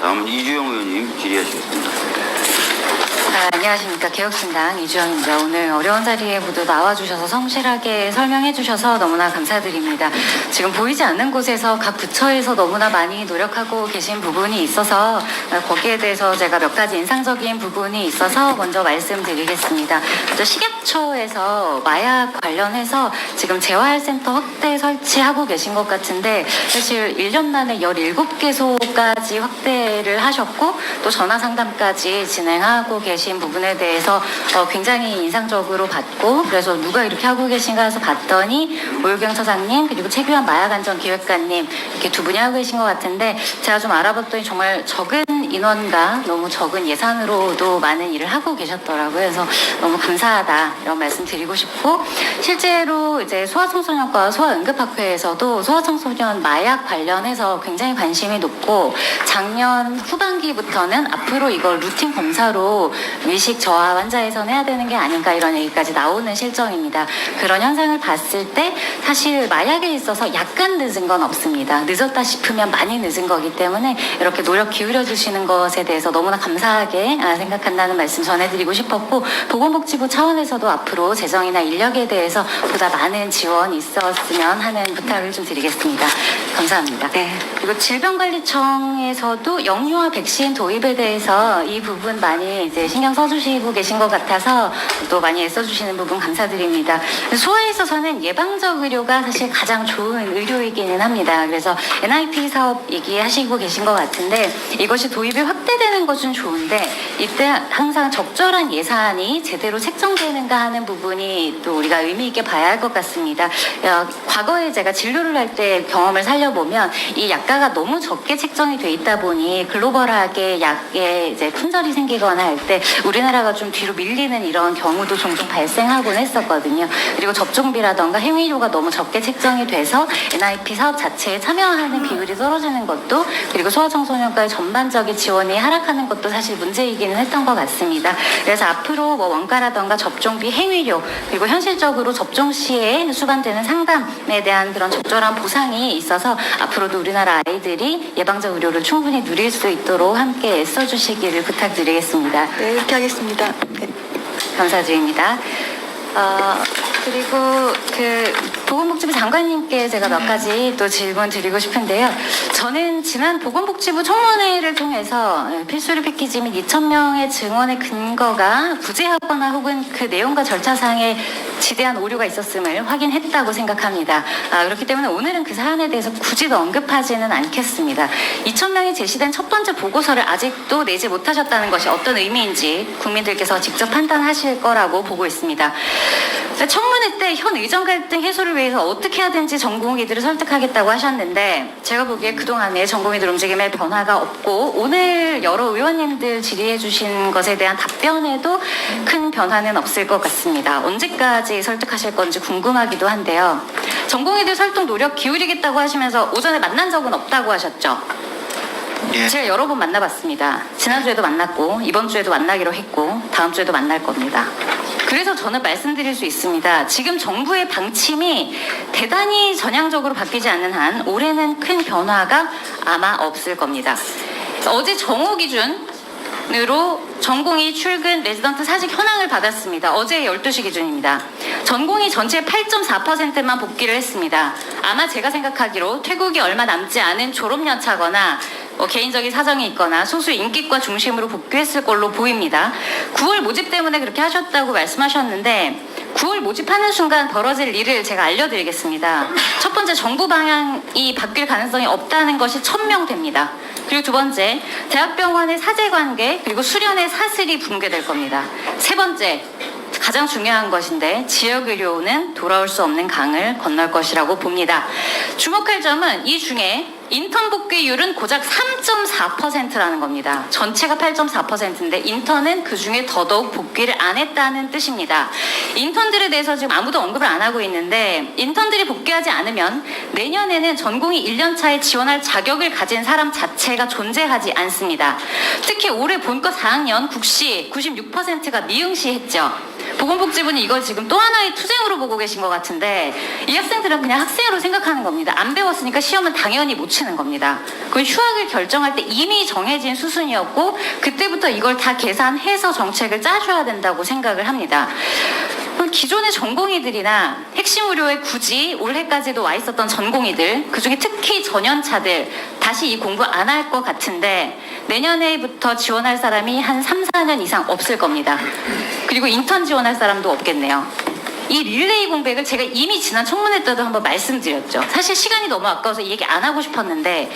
다음은 이주영 의원님 질의하시겠습니다. 아, 안녕하십니까 개혁신당 이주영입니다. 오늘 어려운 자리에 모두 나와주셔서 성실하게 설명해주셔서 너무나 감사드립니다. 지금 보이지 않는 곳에서 각 부처에서 너무나 많이 노력하고 계신 부분이 있어서 아, 거기에 대해서 제가 몇 가지 인상적인 부분이 있어서 먼저 말씀드리겠습니다. 먼저 식약처에서 마약 관련해서 지금 재활센터 확대 설치하고 계신 것 같은데 사실 1년 만에 17개소까지 확대를 하셨고 또 전화 상담까지 진행하고 계신 부분에 대해서 어, 굉장히 인상적으로 봤고 그래서 누가 이렇게 하고 계신가 해서 봤더니 오유경 처장님 그리고 최규환 마약안전 기획관님 이렇게 두 분이 하고 계신 것 같은데 제가 좀 알아봤더니 정말 적은 인원과 너무 적은 예산으로도 많은 일을 하고 계셨더라고요. 그래서 너무 감사하다 이런 말씀 드리고 싶고 실제로 이제 소아청소년과 소아응급학회에서도 소아청소년 마약 관련해서 굉장히 관심이 높고 작년 후반기부터는 앞으로 이걸 루틴 검사로 위식 저하 환자에서는 해야 되는 게 아닌가 이런 얘기까지 나오는 실정입니다. 그런 현상을 봤을 때 사실 마약에 있어서 약간 늦은 건 없습니다. 늦었다 싶으면 많이 늦은 거기 때문에 이렇게 노력 기울여 주시는 것에 대해서 너무나 감사하게 아, 생각한다는 말씀 전해드리고 싶었고 보건복지부 차원에서도 앞으로 재정이나 인력에 대해서 보다 많은 지원이 있었으면 하는 부탁을 좀 드리겠습니다. 감사합니다. 네. 그리고 질병관리청에서도 영유아 백신 도입에 대해서 이 부분 많이 이제 신경 써주시고 계신 것 같아서 또 많이 애써주시는 부분 감사드립니다. 소아에 있어서는 예방적 의료가 사실 가장 좋은 의료이기는 합니다. 그래서 NIP 사업 얘기하시고 계신 것 같은데 이것이 도입이 확대되는 것은 좋은데 이때 항상 적절한 예산이 제대로 책정되는가 하는 부분이 또 우리가 의미 있게 봐야 할 것 같습니다. 어, 과거에 제가 진료를 할 때 경험을 살려보면 이 약가가 너무 적게 책정이 돼 있다 보니 글로벌하게 약에 이제 품절이 생기거나 할 때 우리나라가 좀 뒤로 밀리는 이런 경우도 종종 발생하곤 했었거든요. 그리고 접종비라던가 행위료가 너무 적게 책정이 돼서 NIP 사업 자체에 참여하는 비율이 떨어지는 것도 그리고 소아청소년과의 전반적인 지원이 하락하는 것도 사실 문제이기 는 했던 것 같습니다. 그래서 앞으로 뭐 원가라던가 접종비 행위료 그리고 현실적으로 접종 시에 수반되는 상담에 대한 그런 적절한 보상이 있어서 앞으로도 우리나라 아이들이 예방적 의료를 충분히 누릴 수 있도록 함께 애써주시기를 부탁드리겠습니다. 네, 이렇게 하겠습니다. 네. 감사드립니다. 어, 그리고 그 보건복지부 장관님께 제가 몇 가지 또 질문 드리고 싶은데요. 저는 지난 보건복지부 청문회를 통해서 필수료 패키지 및 2,000명의 증언의 근거가 부재하거나 혹은 그 내용과 절차상에 지대한 오류가 있었음을 확인했다고 생각합니다. 아, 그렇기 때문에 오늘은 그 사안에 대해서 굳이 더 언급하지는 않겠습니다. 2,000명이 제시된 첫 번째 보고서를 아직도 내지 못하셨다는 것이 어떤 의미인지 국민들께서 직접 판단하실 거라고 보고 있습니다. 청문 회 때 현 의정 갈등 해소를 위해서 어떻게 하든지 전공의들을 설득하겠다고 하셨는데 제가 보기에 그동안의 전공의들 움직임에 변화가 없고 오늘 여러 의원님들 질의해 주신 것에 대한 답변에도 큰 변화는 없을 것 같습니다. 언제까지 설득하실 건지 궁금하기도 한데요. 전공의들 설득 노력 기울이겠다고 하시면서 오전에 만난 적은 없다고 하셨죠? 예. 제가 여러 번 만나봤습니다. 지난주에도 만났고 이번 주에도 만나기로 했고 다음 주에도 만날 겁니다. 그래서 저는 말씀드릴 수 있습니다. 지금 정부의 방침이 대단히 전향적으로 바뀌지 않는 한 올해는 큰 변화가 아마 없을 겁니다. 어제 정오 기준으로 전공이 출근 레지던트 사직 현황을 받았습니다. 어제 12시 기준입니다. 전공이 전체 8.4%만 복귀를 했습니다. 아마 제가 생각하기로 퇴국이 얼마 남지 않은 졸업연차거나 뭐 개인적인 사정이 있거나 소수 인기과 중심으로 복귀했을 걸로 보입니다. 9월 모집 때문에 그렇게 하셨다고 말씀하셨는데 9월 모집하는 순간 벌어질 일을 제가 알려드리겠습니다. 첫 번째 정부 방향이 바뀔 가능성이 없다는 것이 천명됩니다. 그리고 두 번째 대학병원의 사제 관계 그리고 수련의 사슬이 붕괴될 겁니다. 세 번째 가장 중요한 것인데 지역 의료는 돌아올 수 없는 강을 건널 것이라고 봅니다. 주목할 점은 이 중에 인턴 복귀율은 고작 3.4%라는 겁니다. 전체가 8.4%인데 인턴은 그 중에 더더욱 복귀를 안 했다는 뜻입니다. 인턴들에 대해서 지금 아무도 언급을 안 하고 있는데 인턴들이 복귀하지 않으면 내년에는 전공이 1년 차에 지원할 자격을 가진 사람 자체가 존재하지 않습니다. 특히 올해 본과 4학년 국시 96%가 미응시 했죠. 보건복지부는 이걸 지금 또 하나의 투쟁으로 보고 계신 것 같은데 이 학생들은 그냥 학생으로 생각하는 겁니다. 안 배웠으니까 시험은 당연히 못 치는 겁니다. 그 휴학을 결정할 때 이미 정해진 수순이었고 그때부터 이걸 다 계산해서 정책을 짜줘야 된다고 생각을 합니다. 기존의 전공의들이나 핵심 의료에 굳이 올해까지도 와 있었던 전공의들, 그중에 특히 전연차들 다시 이 공부 안 할 것 같은데 내년에부터 지원할 사람이 한 3, 4년 이상 없을 겁니다. 그리고 인턴 지원할 사람도 없겠네요. 이 릴레이 공백을 제가 이미 지난 청문회 때도 한번 말씀드렸죠. 사실 시간이 너무 아까워서 이 얘기 안 하고 싶었는데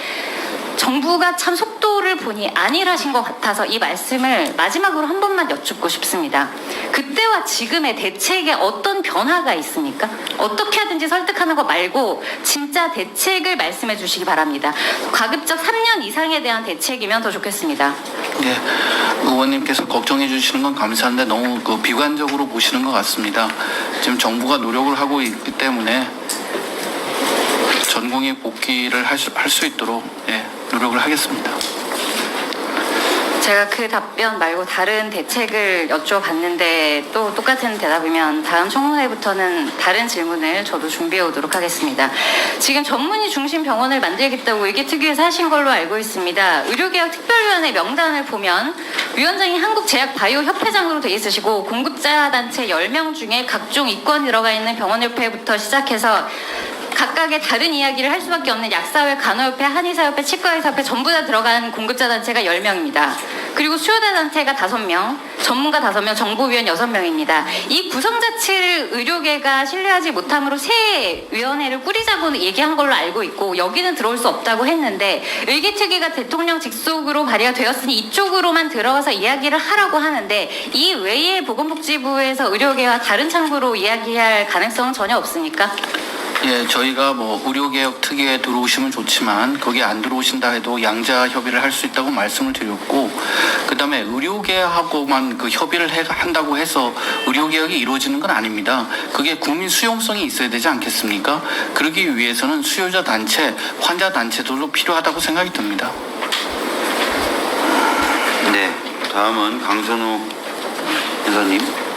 정부가 참 속도를 보니 안일하신 것 같아서 이 말씀을 마지막으로 한 번만 여쭙고 싶습니다. 그때와 지금의 대책에 어떤 변화가 있습니까? 어떻게 하든지 설득하는 거 말고 진짜 대책을 말씀해 주시기 바랍니다. 가급적 3년 이상에 대한 대책이면 더 좋겠습니다. 네, 의원님께서 걱정해 주시는 건 감사한데 너무 그 비관적으로 보시는 것 같습니다. 지금 정부가 노력을 하고 있기 때문에 전공의 복귀를 할 수, 있도록 예, 노력을 하겠습니다. 제가 그 답변 말고 다른 대책을 여쭤봤는데 또 똑같은 대답이면 다음 청문회부터는 다른 질문을 저도 준비해 오도록 하겠습니다. 지금 전문의 중심 병원을 만들겠다고 의기특위에서 하신 걸로 알고 있습니다. 의료개혁 특별위원회 명단을 보면 위원장이 한국제약바이오협회장으로 돼 있으시고 공급자 단체 10명 중에 각종 이권 들어가 있는 병원협회부터 시작해서 각각의 다른 이야기를 할 수밖에 없는 약사회, 간호협회, 한의사협회, 치과의사협회 전부 다 들어간 공급자 단체가 10명입니다. 그리고 수요자 단체가 5명, 전문가 5명, 정보위원 6명입니다. 이 구성 자체를 의료계가 신뢰하지 못함으로 새 위원회를 꾸리자고 얘기한 걸로 알고 있고 여기는 들어올 수 없다고 했는데 의기특위가 대통령 직속으로 발의가 되었으니 이쪽으로만 들어가서 이야기를 하라고 하는데 이 외에 보건복지부에서 의료계와 다른 창구로 이야기할 가능성은 전혀 없습니까? 예, 저희가 뭐 의료개혁 특위에 들어오시면 좋지만 거기 안 들어오신다 해도 양자 협의를 할 수 있다고 말씀을 드렸고 그다음에 의료계하고만 그 협의를 해, 한다고 해서 의료개혁이 이루어지는 건 아닙니다. 그게 국민 수용성이 있어야 되지 않겠습니까? 그러기 위해서는 수요자 단체, 환자 단체들도 필요하다고 생각이 듭니다. 네. 다음은 강선우 변호사님. 응?